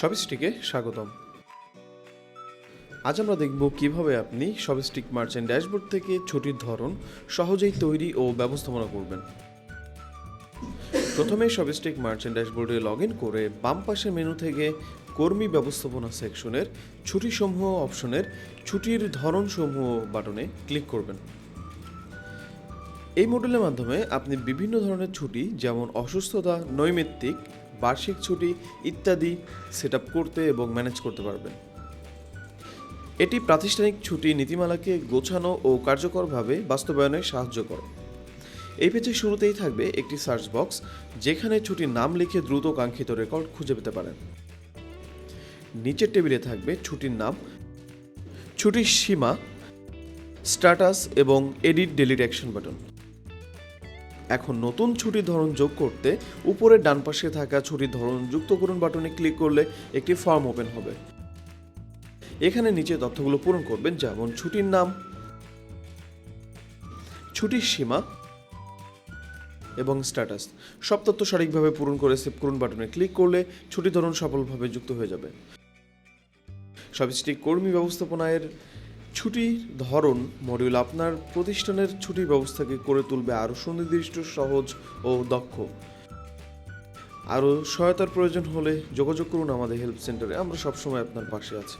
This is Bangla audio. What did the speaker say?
সবিস্টিকে স্বাগতম। আজ আমরা দেখব কীভাবে আপনি সবিস্টিক মার্চেন্ট ড্যাশবোর্ড থেকে ছুটির ধরন সহজেই তৈরি ও ব্যবস্থাপনা করবেন। প্রথমে সবিস্টিক মার্চেন্ট ড্যাশবোর্ডে লগ ইন করে বাম পাশের মেনু থেকে কর্মী ব্যবস্থাপনা সেকশনের ছুটিসমূহ অপশনের ছুটির ধরনসমূহ বাটনে ক্লিক করবেন। এই মডেলের মাধ্যমে আপনি বিভিন্ন ধরনের ছুটি যেমন অসুস্থতা, নৈমিত্তিক বার্ষিক ছুটি ইত্যাদি সেট করতে এবং ম্যানেজ করতে পারবেন। এটি প্রাতিষ্ঠানিক ছুটি নীতিমালাকে গোছানো ও কার্যকরভাবে বাস্তবায়নে সাহায্য করে। এই পেজের শুরুতেই থাকবে একটি সার্চ বক্স, যেখানে ছুটির নাম লিখে দ্রুত কাঙ্ক্ষিত রেকর্ড খুঁজে পেতে পারেন। নিচের টেবিলে থাকবে ছুটির নাম, ছুটির সীমা, স্ট্যাটাস এবং এডিট ডেলিট অ্যাকশন বাটন। এখন নতুন ছুটির ধরন যোগ করতে উপরের ডান পাশে থাকা ছুটির ধরন যুক্ত করুন বাটনে ক্লিক করলে একটি ফর্ম ওপেন হবে। এখানে নিচে তথ্যগুলো পূরণ করবেন, যেমন ছুটির নাম, ছুটির সীমা এবং স্ট্যাটাস। সব তথ্য সঠিকভাবে পূরণ করে সেভ করুন বাটনে ক্লিক করলে ছুটি ধরন সফলভাবে যুক্ত হয়ে যাবে। সবিস্টিক কর্মী ব্যবস্থাপনায়ের ছুটির ধরন মডিউল আপনার প্রতিষ্ঠানের ছুটির ব্যবস্থাকে করে তুলবে আরও সুনির্দিষ্ট, সহজ ও দক্ষ। আরও সহায়তার প্রয়োজন হলে যোগাযোগ করুন আমাদের হেল্প সেন্টারে, আমরা সবসময় আপনার পাশে আছি।